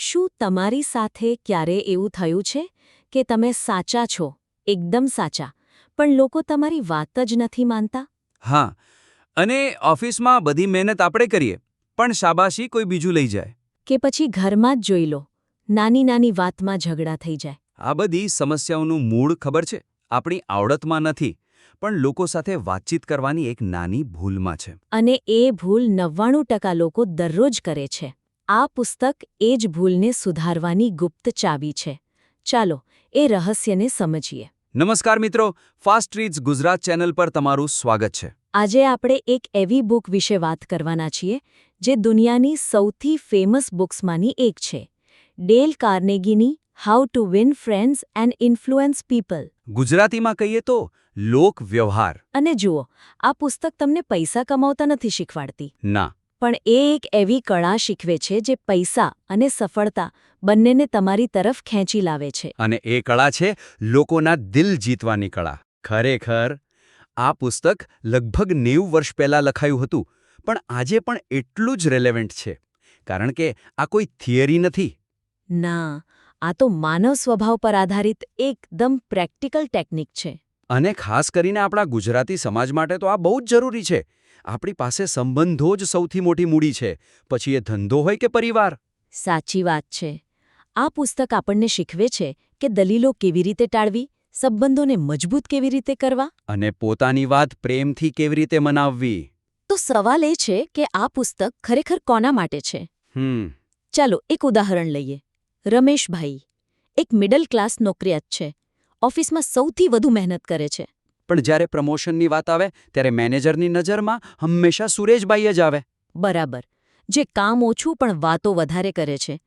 શું તમારી સાથે ક્યારે એવું થયું છે કે તમે સાચા છો એકદમ સાચા પણ લોકો તમારી વાત જ નથી માનતા? હા અને ઓફિસમાં બધી મહેનત આપણે કરીએ પણ શાબાશી કોઈ બીજું લઈ જાય. કે પછી ઘરમાં જ જોઈ લો નાની નાની વાતમાં ઝઘડા થઈ જાય. આ બધી સમસ્યાઓનું મૂળ ખબર છે આપણી આવડતમાં નથી પણ લોકો સાથે વાતચીત કરવાની એક નાની ભૂલમાં છે. અને એ ભૂલ નવ્વાણું ટકા લોકો દરરોજ કરે છે. આ પુસ્તક એ જ ભૂલને સુધારવાની ગુપ્ત ચાવી છે. ચાલો એ રહસ્યને સમજીએ. નમસ્કાર મિત્રો ફાસ્ટ રીડ્સ ગુજરાત ચેનલ પર તમારું સ્વાગત છે. આજે આપણે એક એવી બુક વિશે વાત કરવાના છીએ જે દુનિયાની સૌથી ફેમસ બુક્સમાંની એક છે. Dale કાર્નેગીની how to win friends and influence people ગુજરાતીમાં કહીએ તો લોક વ્યવહાર અને જુઓ આ પુસ્તક તમને પૈસા કમાવતા નથી શીખવાડતી. ના. પણ એ એક એવી કળા શીખવે છે જે પૈસા અને સફળતા બંનેને તમારી તરફ ખેંચી લાવે છે. અને એ કળા છે લોકોના દિલ જીતવાની કળા. ખરેખર આ પુસ્તક લગભગ નેવું વર્ષ પહેલાં લખાયું હતું પણ આજે પણ એટલું જ રેલેવન્ટ છે. કારણ કે આ કોઈ થિયરી નથી. ના આ તો માનવ સ્વભાવ પર આધારિત એકદમ પ્રેક્ટિકલ ટેકનિક છે. અને ખાસ કરીને આપણા ગુજરાતી સમાજ માટે તો આ બહુ જ જરૂરી છે. આપણી પાસે સંબંધો જ સૌથી મોટી મૂડી છે. પછી એ ધંધો હોય કે પરિવાર? સાચી વાત છે. આ પુસ્તક આપણને શીખવે છે કે દલીલો કેવી રીતે ટાળવી સંબંધોને મજબૂત કેવી રીતે કરવા. અને પોતાની વાત પ્રેમથી કેવી રીતે મનાવવી? તો સવાલ એ છે કે આ પુસ્તક ખરેખર કોના માટે છે? હમ. ચાલો એક ઉદાહરણ લઈએ. રમેશભાઈ એક મિડલ ક્લાસ નોકરિયાત છે. ઓફિસમાં સૌથી વધુ મહેનત કરે છે. પણ જ્યારે પ્રમોશનની વાત આવે ત્યારે મેનેજરની નજરમાં હંમેશા સુરેશભાઈ જ આવે. બરાબર. જે કામ ઓછું પણ વાતો વધારે કરે છે.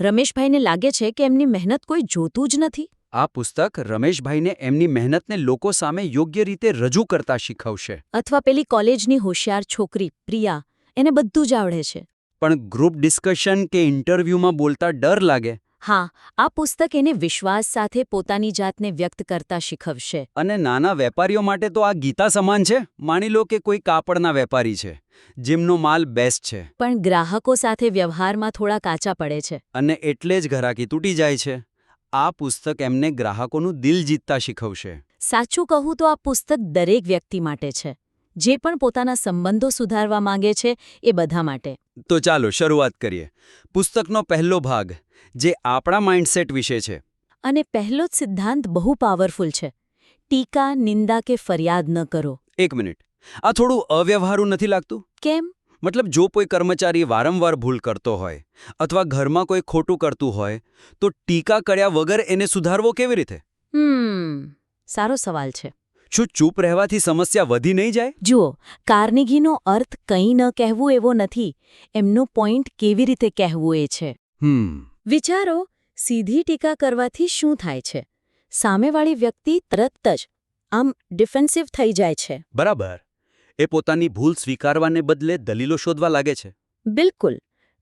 રમેશભાઈને લાગે છે કે એમની મહેનત કોઈ જોતું જ નથી? આ પુસ્તક રમેશભાઈને એમની મહેનતને લોકો સામે યોગ્ય રીતે રજૂ કરતા શીખવશે. અથવા પેલી કોલેજની હોશિયાર છોકરી પ્રિયા એને બધું જ આવડે છે. પણ ગ્રુપ ડિસ્કશન કે ઇન્ટરવ્યૂમાં બોલતા ડર લાગે. હા આ પુસ્તક એને વિશ્વાસ સાથે પોતાની જાતને વ્યક્ત કરતા શીખવશે. અને નાના વેપારીઓ માટે તો આ ગીતા સમાન છે? માની લો કે કોઈ કાપડના વેપારી છે જેમનો માલ બેસ્ટ છે. પણ ગ્રાહકો સાથે વ્યવહારમાં થોડા કાચા પડે છે. અને એટલે જ ઘરાકી તૂટી જાય છે. આ પુસ્તક એમને ગ્રાહકોનું દિલ જીતતા શીખવશે. સાચું કહું તો આ પુસ્તક દરેક વ્યક્તિ માટે છે. જે પણ પોતાના સંબંધો સુધારવા માંગે છે એ બધા માટે. તો ચાલો શરૂઆત કરીએ. પુસ્તકનો પહેલો ભાગ જે આપણા માઇન્ડસેટ વિશે છે. અને પહેલો જ સિદ્ધાંત બહુ પાવરફુલ છે. ટીકા નિંદા કે ફરિયાદ ન કરો. એક મિનિટ. આ થોડું અવ્યવહારુ નથી લાગતું? કેમ? મતલબ જો કોઈ કર્મચારી વારંવાર ભૂલ કરતો હોય અથવા ઘરમાં કોઈ ખોટું કરતું હોય તો ટીકા કર્યા વગર એને સુધારવો કેવી રીતે? હમ સારો સવાલ છે. શું ચૂપ રહેવાથી સમસ્યા વધી નહીં જાય? જુઓ કાર્નેગીનો અર્થ કંઈ ન કહેવું એવો નથી. એમનો પોઈન્ટ કેવી રીતે કહેવું એ છે. હમ. વિચારો સીધી ટીકા કરવાથી શું થાય છે? સામેવાળી વ્યક્તિ તરત જ આમ ડિફેન્સિવ થઈ જાય છે. બરાબર. એ પોતાની ભૂલ સ્વીકારવાને બદલે દલીલો શોધવા લાગે છે. બિલકુલ.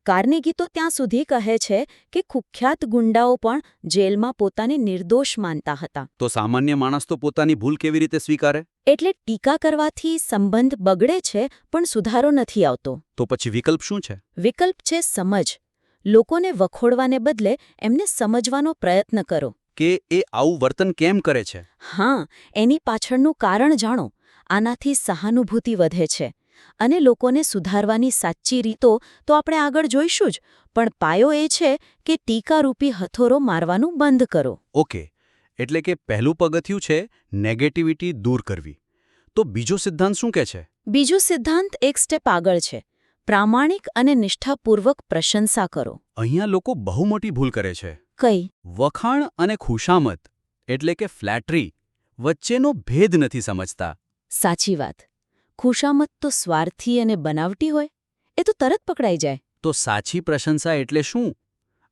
કાર્નેગી તો ત્યાં સુધી કહે છે કે કુખ્યાત ગુંડાઓ પણ જેલમાં પોતાને નિર્દોષ માનતા હતા. તો સામાન્ય માણસ તો પોતાની ભૂલ કેવી રીતે સ્વીકારે? એટલે ટીકા કરવાથી સંબંધ બગડે છે પણ સુધારો નથી આવતો. તો પછી વિકલ્પ શું છે? વિકલ્પ છે સમજ. લોકોને વખોડવાને બદલે એમને સમજવાનો પ્રયત્ન કરો. કે એ આવું વર્તન કેમ કરે છે? હા એની પાછળનું કારણ જાણો. આનાથી સહાનુભૂતિ વધે છે. અને લોકોને સુધારવાની સાચી રીતો તો આપણે આગળ જોઈશું જ. પણ પાયો એ છે કે ટીકારૂપી હથોરો મારવાનું બંધ કરો. ઓકે એટલે કે પહેલું પગથિયું છે નેગેટિવિટી દૂર કરવી. તો બીજો સિદ્ધાંત શું કહે છે? બીજો સિદ્ધાંત એક સ્ટેપ આગળ છે. પ્રામાણિક અને નિષ્ઠાપૂર્વક પ્રશંસા કરો. અહીંયા લોકો બહુ મોટી ભૂલ કરે છે. કઈ? વખાણ અને ખુશામત એટલે કે ફ્લેટરી વચ્ચેનો ભેદ નથી સમજતા. સાચી વાત. ખુશામત તો સ્વાર્થી અને બનાવટી હોય એ તો તરત પકડાઈ જાય. તો સાચી પ્રશંસા એટલે શું?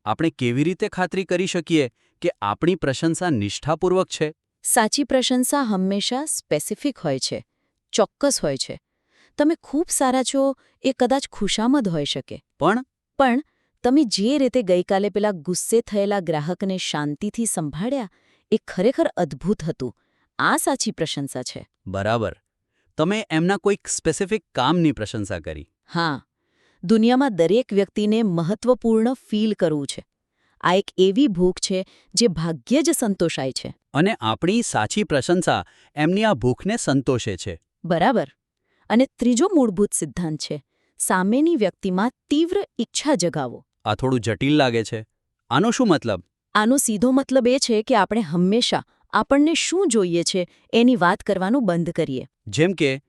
આપણે કેવી રીતે ખાતરી કરી શકીએ કે આપણી પ્રશંસા નિષ્ઠાપૂર્વક છે? સાચી પ્રશંસા હંમેશા સ્પેસિફિક હોય છે ચોક્કસ હોય છે. તમે ખૂબ સારા છો એ કદાચ ખુશામદ હોઈ શકે. પણ? પણ તમે જે રીતે ગઈકાલે પેલા ગુસ્સે થયેલા ગ્રાહકને શાંતિથી સંભાળ્યા એ ખરેખર અદ્ભુત હતું. આ સાચી પ્રશંસા છે. બરાબર. તમે એમના કોઈક સ્પેસિફિક કામની પ્રશંસા કરી. હા. દુનિયામાં દરેક વ્યક્તિને મહત્વપૂર્ણ ફીલ કરવું છે. આ એક એવી ભૂખ છે જે ભાગ્યે જ સંતોષાય છે. અને આપણી સાચી પ્રશંસા એમની આ ભૂખને સંતોષે છે. બરાબર. અને ત્રીજો મૂળભૂત સિદ્ધાંત છે સામેની વ્યક્તિમાં તીવ્ર ઈચ્છા જગાવો. આ થોડું જટિલ લાગે છે. આનો શું મતલબ? આનો સીધો મતલબ એ છે કે આપણે હંમેશા આપણને શું જોઈએ છે એની વાત કરવાનું બંધ કરીએ. જેમ કે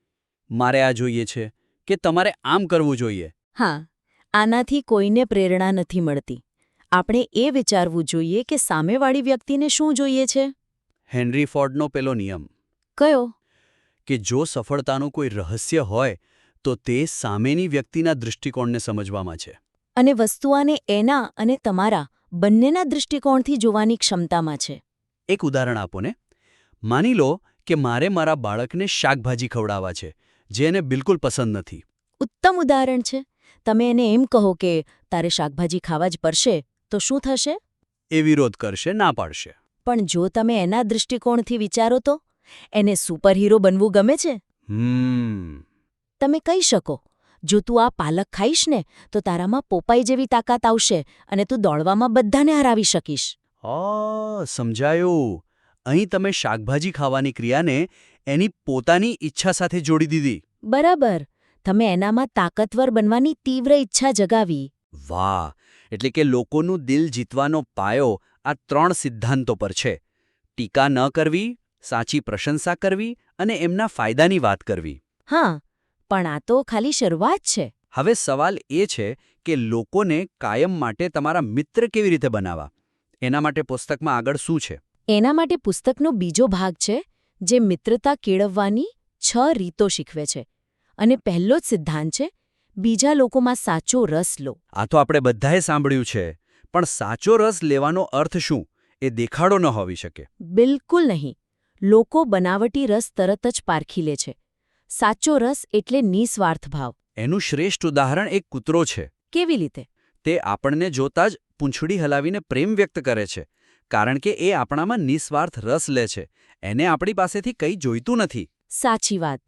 મારે આ જોઈએ છે કે તમારે આમ કરવું જોઈએ. હા આનાથી કોઈને પ્રેરણા નથી મળતી. આપણે એ વિચારવું જોઈએ કે સામેવાળી વ્યક્તિને શું જોઈએ છે? હેનરી ફોર્ડનો પેલો નિયમ. કયો? કે જો સફળતાનું કોઈ રહસ્ય હોય તો તે સામેની વ્યક્તિના દૃષ્ટિકોણને સમજવામાં છે. અને વસ્તુઆને એના અને તમારા બંનેના દૃષ્ટિકોણથી જોવાની ક્ષમતામાં છે. એક ઉદાહરણ આપો ને. માની લો કે મારે મારા બાળકને શાકભાજી ખવડાવવા છે જે એને બિલકુલ પસંદ નથી. ઉત્તમ ઉદાહરણ છે. તમે એને એમ કહો કે તારે શાકભાજી ખાવા જ પડશે તો શું થશે? એ વિરોધ કરશે ના પાડશે. પણ જો તમે એના દૃષ્ટિકોણથી વિચારો તો? એને સુપરહીરો બનવું ગમે છે? તમે કહી શકો જો તું આ પાલક ખાઈશ ને તો તારામાં પોપાઈ જેવી તાકાત આવશે અને તું દોડવામાં બધાને હરાવી શકીશ. આ સમજાયું. અહીં તમે શાકભાજી ખાવાની ક્રિયાને એની પોતાની ઈચ્છા સાથે જોડી દીધી. બરાબર. તમે એનામાં તાકતવર બનવાની તીવ્ર ઈચ્છા જગાવી. વાહ એટલે કે લોકોનું દિલ જીતવાનો પાયો આ ત્રણ સિદ્ધાંતો પર છે. ટીકા ન કરવી સાચી પ્રશંસા કરવી અને એમના ફાયદાની વાત કરવી. હા પણ આ તો ખાલી શરૂઆત છે. હવે સવાલ એ છે કે લોકોને કાયમ માટે તમારા મિત્ર કેવી રીતે બનાવવા? એના માટે પુસ્તકમાં આગળ શું છે? એના માટે પુસ્તકનો બીજો ભાગ છે જે મિત્રતા કેળવવાની છ રીતો શીખવે છે. અને પહેલો જ સિદ્ધાંત છે બીજા લોકોમાં સાચો રસ લો. આ તો આપણે બધાએ સાંભળ્યું છે પણ સાચો રસ લેવાનો અર્થ શું? એ દેખાડો ન હોવી શકે. બિલકુલ નહીં. લોકો બનાવટી રસ તરત જ પારખી લે છે. સાચો રસ એટલે નિસ્વાર્થ ભાવ. એનું શ્રેષ્ઠ ઉદાહરણ એક કૂતરો છે. કેવી રીતે? તે આપણને જોતા જ પૂંછડી હલાવીને પ્રેમ વ્યક્ત કરે છે કારણ કે એ આપણામાં નિસ્વાર્થ રસ લે છે. એને આપણી પાસેથી કંઈ જોઈતું નથી. સાચી વાત.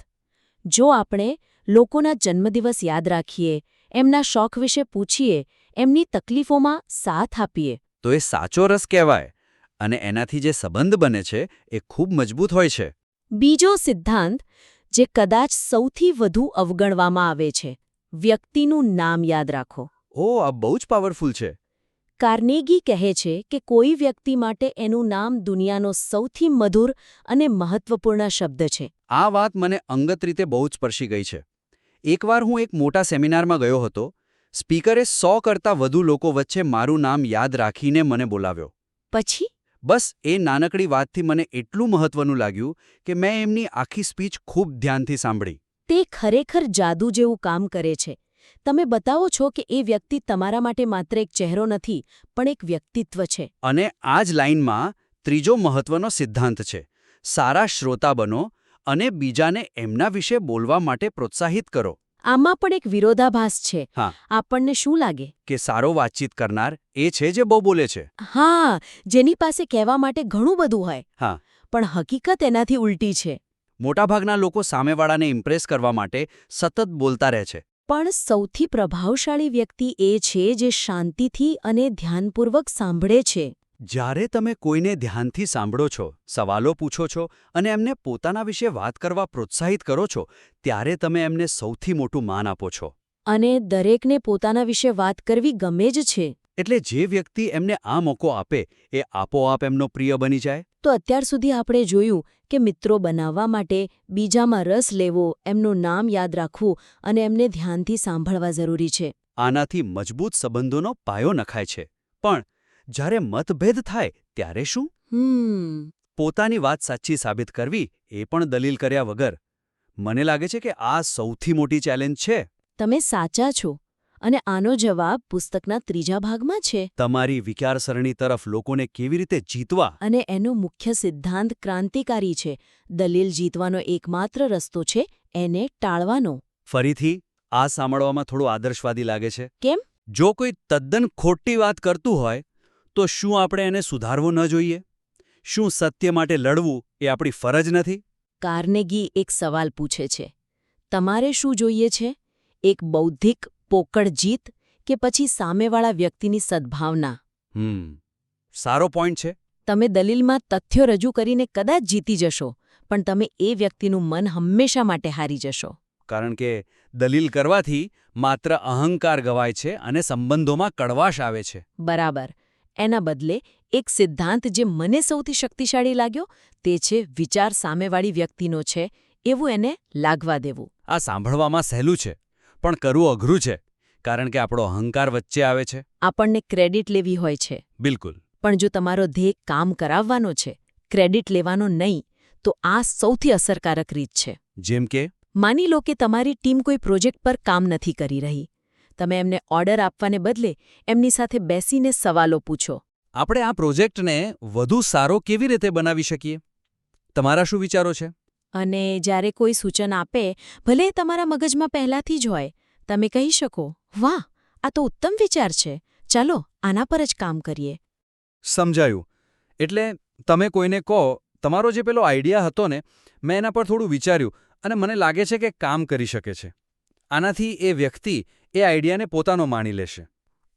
જો આપણે લોકોના જન્મદિવસ યાદ રાખીએ એમના શોખ વિશે પૂછીએ એમની તકલીફોમાં સાથ આપીએ. તો એ સાચો રસ કહેવાય અને એનાથી જે સંબંધ બને છે એ ખૂબ મજબૂત હોય છે. બીજો સિદ્ધાંત જે કદાચ સૌથી વધુ અવગણવામાં આવે છે વ્યક્તિનું નામ યાદ રાખો. ઓ આ બહુ જ પાવરફુલ છે. કાર્નેગી કહે છે કે કોઈ વ્યક્તિ માટે એનું નામ દુનિયાનો સૌથી મધુર અને મહત્વપૂર્ણ શબ્દ છે. આ વાત મને અંગત રીતે બહુ જ સ્પર્શી ગઈ છે. એકવાર હું એક મોટા સેમિનારમાં ગયો હતો. સ્પીકરે સો કરતાં વધુ લોકો વચ્ચે મારું નામ યાદ રાખીને મને બોલાવ્યો. પછી? બસ એ નાનકડી વાતથી મને એટલું મહત્વનું લાગ્યું કે મેં એમની આખી સ્પીચ ખૂબ ધ્યાનથી સાંભળી. તે ખરેખર જાદુ જેવું કામ કરે છે. તમે બતાવો છો કે એ વ્યક્તિ તમારા માટે માત્ર એક ચહેરો નથી પણ એક વ્યક્તિત્વ છે. અને આ જ લાઇનમાં ત્રીજો મહત્વનો સિદ્ધાંત છે. સારા શ્રોતા બનો અને બીજાને એમના વિશે બોલવા માટે પ્રોત્સાહિત કરો. આમાં પણ એક વિરોધાભાસ છે. હા. આપણને શું લાગે? કે સારો વાતચીત કરનાર એ છે જે બહુ બોલે છે. હા જેની પાસે કહેવા માટે ઘણું બધું હોય. હા. પણ હકીકત એનાથી ઉલટી છે. મોટાભાગના લોકો સામેવાળાને ઇમ્પ્રેસ કરવા માટે સતત બોલતા રહે છે. પણ સૌથી પ્રભાવશાળી વ્યક્તિ એ છે જે શાંતિથી અને ધ્યાનપૂર્વક સાંભળે છે. જ્યારે તમે કોઈને ધ્યાનથી સાંભળો છો સવાલો પૂછો છો અને એમને પોતાના વિશે વાત કરવા પ્રોત્સાહિત કરો છો ત્યારે તમે એમને સૌથી મોટું માન આપો છો. અને દરેકને પોતાના વિશે વાત કરવી ગમે જ છે. એટલે જે વ્યક્તિ એમને આ મોકો આપે એ આપોઆપ એમનો પ્રિય બની જાય? તો અત્યાર સુધી આપણે જોયું કે મિત્રો બનાવવા માટે બીજામાં રસ લેવો એમનું નામ યાદ રાખવું અને એમને ધ્યાનથી સાંભળવા જરૂરી છે. આનાથી મજબૂત સંબંધોનો પાયો નખાય છે. પણ જ્યારે મતભેદ થાય ત્યારે શું? પોતાની વાત સાચી સાબિત કરવી એ પણ દલીલ કર્યા વગર. મને લાગે છે કે આ સૌથી મોટી ચેલેન્જ છે. તમે સાચા છો. અને આનો જવાબ પુસ્તકના ત્રીજા ભાગમાં છે. તમારી વિચારસરણી તરફ લોકોને કેવી રીતે જીતવા? અને એનો મુખ્ય સિદ્ધાંત ક્રાંતિકારી છે. દલીલ જીતવાનો એકમાત્ર રસ્તો છે એને ટાળવાનો. ફરીથી આ સાંભળવામાં થોડું આદર્શવાદી લાગે છે. કેમ? જો કોઈ તદ્દન ખોટી વાત કરતું હોય તો શું આપણે એને સુધારવું ન જોઈએ? શું સત્ય માટે લડવું એ આપણી ફરજ નથી? કાર્નેગી એક સવાલ પૂછે છે. તમારે શું જોઈએ છે? એક બૌદ્ધિક પોકળ જીત કે પછી સામેવાળા વ્યક્તિની સદ્ભાવના? હમ સારો પોઈન્ટ છે. તમે દલીલમાં તથ્યો રજૂ કરીને કદાચ જીતી જશો પણ તમે એ વ્યક્તિનું મન હંમેશા માટે હારી જશો. કારણ કે દલીલ કરવાથી માત્ર અહંકાર ગવાય છે અને સંબંધોમાં કડવાશ આવે છે. બરાબર. એના બદલે એક સિદ્ધાંત જે મને સૌથી શક્તિશાળી લાગ્યો તે છે વિચાર સામેવાળી વ્યક્તિનો છે એવું એને લાગવા દેવું. આ સાંભળવામાં સહેલું છે પણ કરવું અઘરું છે. કારણ કે આપણો અહંકાર વચ્ચે આવે છે. આપણને ક્રેડિટ લેવી હોય છે. બિલકુલ. પણ જો તમારો ધ્યેય કામ કરાવવાનો છે ક્રેડિટ લેવાનો નહીં તો આ સૌથી અસરકારક રીત છે. જેમ કે? માની લો કે તમારી ટીમ કોઈ પ્રોજેક્ટ પર કામ નથી કરી રહી. તમે એમને ઓર્ડર આપવાને બદલે એમની સાથે બેસીને સવાલો પૂછો. આપણે આ પ્રોજેક્ટને વધુ સારો કેવી રીતે બનાવી શકીએ? તમારા શું વિચારો છે? અને જ્યારે કોઈ સૂચન આપે ભલે તમારા મગજમાં પહેલાથી જ હોય તમે કહી શકો. વાહ આ તો ઉત્તમ વિચાર છે. ચાલો આના પર જ કામ કરીએ. સમજાયું. એટલે તમે કોઈને કહો તમારો જે પેલો આઈડિયા હતો ને મેં એના પર થોડું વિચાર્યું અને મને લાગે છે કે કામ કરી શકે છે. આનાથી એ વ્યક્તિ એ આઈડિયાને પોતાનો માણી લેશે.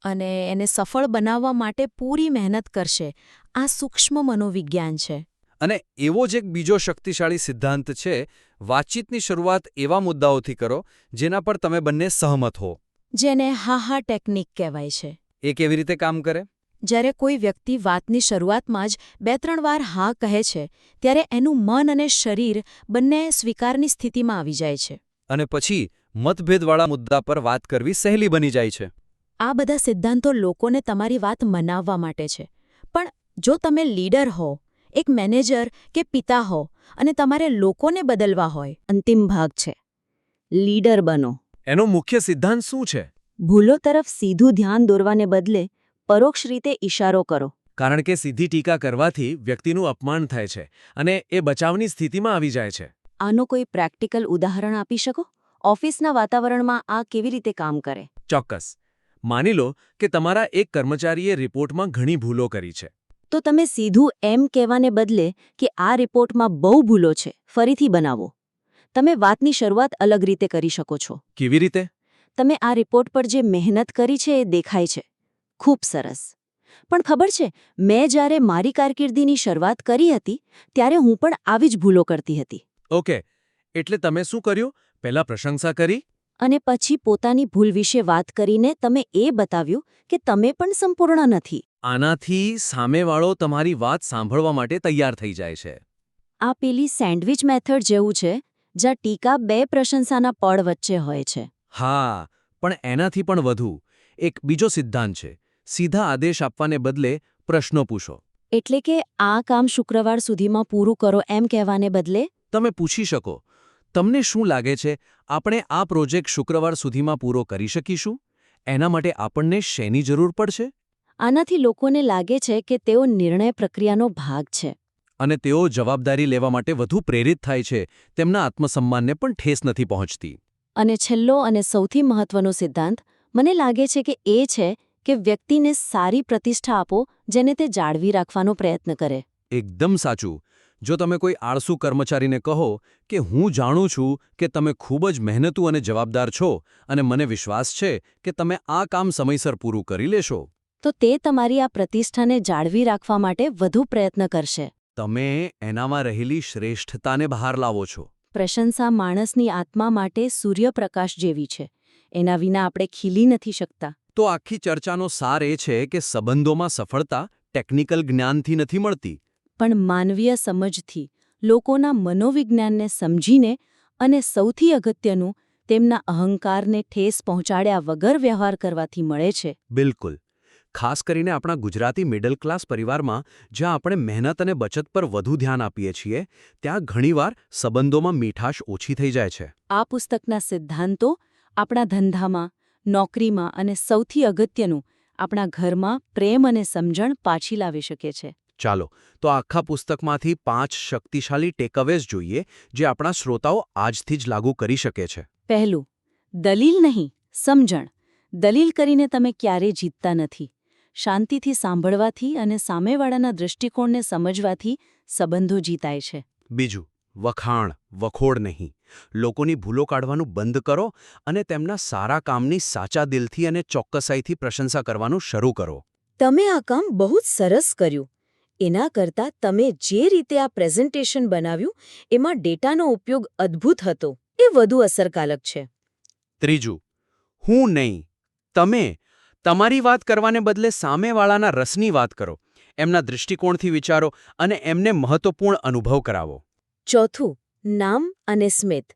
અને એને સફળ બનાવવા માટે પૂરી મહેનત કરશે. આ સૂક્ષ્મ મનોવિજ્ઞાન છે. અને એવો જ એક બીજો શક્તિશાળી સિદ્ધાંત છે વાતચીતની શરૂઆત એવા મુદ્દાઓથી કરો જેના પર તમે બંને સહમત હો. જેને હા હા ટેકનિક કહેવાય છે. એ કેવી રીતે કામ કરે? જ્યારે કોઈ વ્યક્તિ વાતની શરૂઆતમાં જ બે ત્રણ વાર હા કહે છે ત્યારે એનું મન અને શરીર બંને સ્વીકારની સ્થિતિમાં આવી જાય છે. અને પછી મતભેદવાળા મુદ્દા પર વાત કરવી સહેલી બની જાય છે. આ બધા સિદ્ધાંતો લોકોને તમારી વાત મનાવવા માટે છે. પણ જો તમે લીડર હો એક મેનેજર કે પિતા હો અને તમારે લોકોને બદલવા હોય અંતિમ ભાગ છે. લીડર બનો. એનો મુખ્ય સિદ્ધાંત શું છે? ભૂલો તરફ સીધું ધ્યાન દોરવાને બદલે પરોક્ષ રીતે ઇશારો કરો. કારણ કે સીધી ટીકા કરવાથી વ્યક્તિનું અપમાન થાય છે અને એ બચાવની સ્થિતિમાં આવી જાય છે. આનો કોઈ પ્રેક્ટિકલ ઉદાહરણ આપી શકો? ઓફિસના વાતાવરણમાં આ કેવી રીતે કામ કરે? ચોક્કસ. માની લો કે તમારા એક કર્મચારીએ રિપોર્ટમાં ઘણી ભૂલો કરી છે. તો તમે સીધું એમ કહેવાને બદલે કે આ રિપોર્ટમાં બહુ ભૂલો છે ફરીથી બનાવો. તમે વાતની શરૂઆત અલગ રીતે કરી શકો છો. કેવી રીતે? તમે આ રિપોર્ટ પર જે મહેનત કરી છે એ દેખાય છે. ખૂબ સરસ. પણ ખબર છે મેં જ્યારે મારી કારકિર્દીની શરૂઆત કરી હતી ત્યારે હું પણ આવી જ ભૂલો કરતી હતી. ઓકે એટલે તમે શું કર્યું? પહેલા પ્રશંસા કરી? અને પછી પોતાની ભૂલ વિશે વાત કરીને તમે એ બતાવ્યું કે તમે પણ સંપૂર્ણ નથી. આનાથી સામેવાળો તમારી વાત સાંભળવા માટે તૈયાર થઈ જાય છે. આ પેલી સેન્ડવિચ મેથડ જેવું છે જ્યાં ટીકા બે પ્રશંસાના પળ વચ્ચે હોય છે. હા પણ એનાથી પણ વધુ. એક બીજો સિદ્ધાંત છે. સીધા આદેશ આપવાને બદલે પ્રશ્નો પૂછો. એટલે કે આ કામ શુક્રવાર સુધીમાં પૂરું કરો એમ કહેવાને બદલે? તમે પૂછી શકો. તમને શું લાગે છે આપણે આ પ્રોજેક્ટ શુક્રવાર સુધીમાં પૂરો કરી શકીશું? એના માટે આપણને શેની જરૂર પડશે? આનાથી લોકોને લાગે છે કે તેઓ નિર્ણય પ્રક્રિયાનો ભાગ છે. અને તેઓ જવાબદારી લેવા માટે વધુ પ્રેરિત થાય છે તેમના આત્મસન્માનને પણ ઠેસ નથી પહોંચતી. અને છેલ્લો અને સૌથી મહત્વનો સિદ્ધાંત મને લાગે છે કે એ છે કે વ્યક્તિને સારી પ્રતિષ્ઠા આપો જેને તે જાળવી રાખવાનો પ્રયત્ન કરે. એકદમ સાચું. જો તમે કોઈ આળસુ કર્મચારીને કહો કે હું જાણું છું કે તમે ખૂબ જ મહેનતુ અને જવાબદાર છો અને મને વિશ્વાસ છે કે તમે આ કામ સમયસર પૂરું કરી લેશો. તો તે તમારી આ પ્રતિષ્ઠાને જાળવી રાખવા માટે વધુ પ્રયત્ન કરશે. તમે એનામાં રહેલી શ્રેષ્ઠતાને બહાર લાવો છો. પ્રશંસા માણસની આત્મા માટે સૂર્યપ્રકાશ જેવી છે. એના વિના આપણે ખીલી નથી શકતા. તો આખી ચર્ચાનો સાર એ છે કે સંબંધોમાં સફળતા ટેકનિકલ જ્ઞાનથી નથી મળતી. પણ માનવીય સમજથી લોકોના મનોવિજ્ઞાનને સમજીને અને સૌથી અગત્યનું તેમના અહંકારને ઠેસ પહોંચાડ્યા વગર વ્યવહાર કરવાથી મળે છે. બિલકુલ. ખાસ કરીને આપણા ગુજરાતી મિડલ ક્લાસ પરિવારમાં જ્યાં આપણે મહેનત અને બચત પર વધુ ધ્યાન આપીએ છીએ ત્યાં ઘણીવાર સંબંધોમાં મીઠાશ ઓછી થઈ જાય છે. આ પુસ્તકના સિદ્ધાંતો આપણા ધંધામાં નોકરીમાં અને સૌથી અગત્યનું આપણા ઘરમાં પ્રેમ અને સમજણ પાછી લાવી શકે છે. ચાલો તો આખા પુસ્તકમાંથી પાંચ શક્તિશાળી ટેકઅવેઝ જોઈએ જે આપણા શ્રોતાઓ આજથી જ લાગુ કરી શકે છે. પહેલું દલીલ નહીં સમજણ. દલીલ કરીને તમે ક્યારેય જીતતા નથી. શાંતિથી સાંભળવાથી અને સામેવાળાના દૃષ્ટિકોણને સમજવાથી સંબંધો જીતાય છે. બીજું વખાણ વખોડ નહીં. લોકોની ભૂલો કાઢવાનું બંધ કરો અને તેમના સારા કામની સાચા દિલથી અને ચોક્કસાઈથી પ્રશંસા કરવાનું શરૂ કરો. તમે આ કામ બહુ જ સરસ કર્યું. એના કરતાં તમે જે રીતે આ પ્રેઝન્ટેશન બનાવ્યું એમાં ડેટાનો ઉપયોગ અદ્ભુત હતો. એ વધુ અસરકારક છે. ત્રીજું હું નહીં. તમે તમારી વાત કરવાને બદલે સામેવાળાના રસની વાત કરો એમના દૃષ્ટિકોણથી વિચારો અને એમને મહત્વપૂર્ણ અનુભવ કરાવો. ચોથું નામ અને સ્મિત.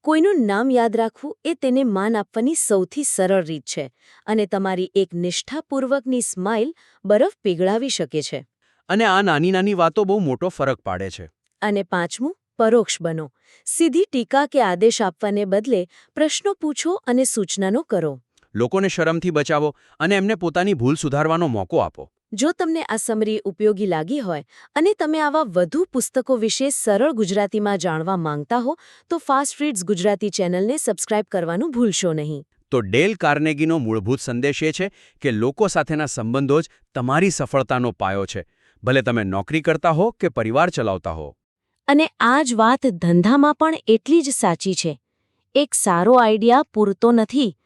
કોઈનું નામ યાદ રાખવું એ તેને માન આપવાની સૌથી સરળ રીત છે અને તમારી એક નિષ્ઠાપૂર્વકની સ્માઇલ બરફ પીગળાવી શકે છે. અને આ નાની નાની વાતો બહુ મોટો ફરક પાડે છે. અને પાંચમું પરોક્ષ બનો. સીધી ટીકા કે આદેશ આપવાને બદલે પ્રશ્નો પૂછો અને સૂચનાનો કરો. લોકોને શરમથી બચાવો અને એમને પોતાની ભૂલ સુધારવાનો મોકો આપો. જો તમને આ સમરી ઉપયોગી લાગી હોય અને તમે આવા વધુ પુસ્તકો વિશે સરળ ગુજરાતીમાં જાણવા માંગતા હો તો ફાસ્ટ રીડ્સ ગુજરાતી ચેનલને સબસ્ક્રાઇબ કરવાનું ભૂલશો નહીં. તો ડેલ કાર્નેગીનો મૂળભૂત સંદેશ એ છે કે લોકો સાથેના સંબંધો જ તમારી સફળતાનો પાયો છે. ભલે તમે નોકરી કરતા હો કે પરિવાર ચલાવતા હો. અને આ જ વાત ધંધામાં પણ એટલી જ સાચી છે. એક સારો આઈડિયા પૂરતો નથી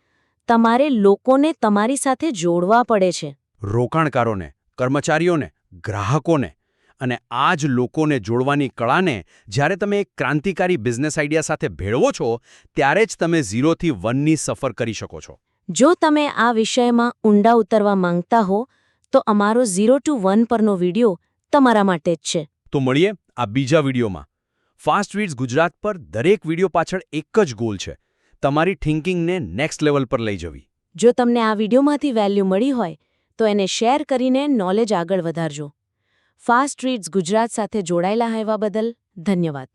તમારે લોકોને તમારી સાથે જોડવા પડે છે. રોકાણકારોને કર્મચારીઓને ગ્રાહકોને અને આ જ લોકોને જોડવાની કળાને જ્યારે તમે એક ક્રાંતિકારી બિઝનેસ આઈડિયા સાથે ભેળવો છો ત્યારે જ તમે ઝીરોથી વનની સફર કરી શકો છો. જો તમે આ વિષયમાં ઊંડા ઉતરવા માંગતા હો તો અમારો ઝીરો ટુ વન પરનો વિડિયો તમારા માટે જ છે. તો મળીએ આ બીજા વિડીયોમાં. ફાસ્ટ વીડ્સ ગુજરાત પર દરેક વીડિયો પાછળ એક જ ગોલ છે. તમારી થિંકિંગને નેક્સ્ટ લેવલ પર લઈ જવી. જો તમને આ વિડીયોમાંથી વેલ્યુ મળી હોય, તો એને શેર કરીને નોલેજ આગળ વધારજો. ફાસ્ટ રીડ્સ ગુજરાત સાથે જોડાયેલા હોવા બદલ ધન્યવાદ.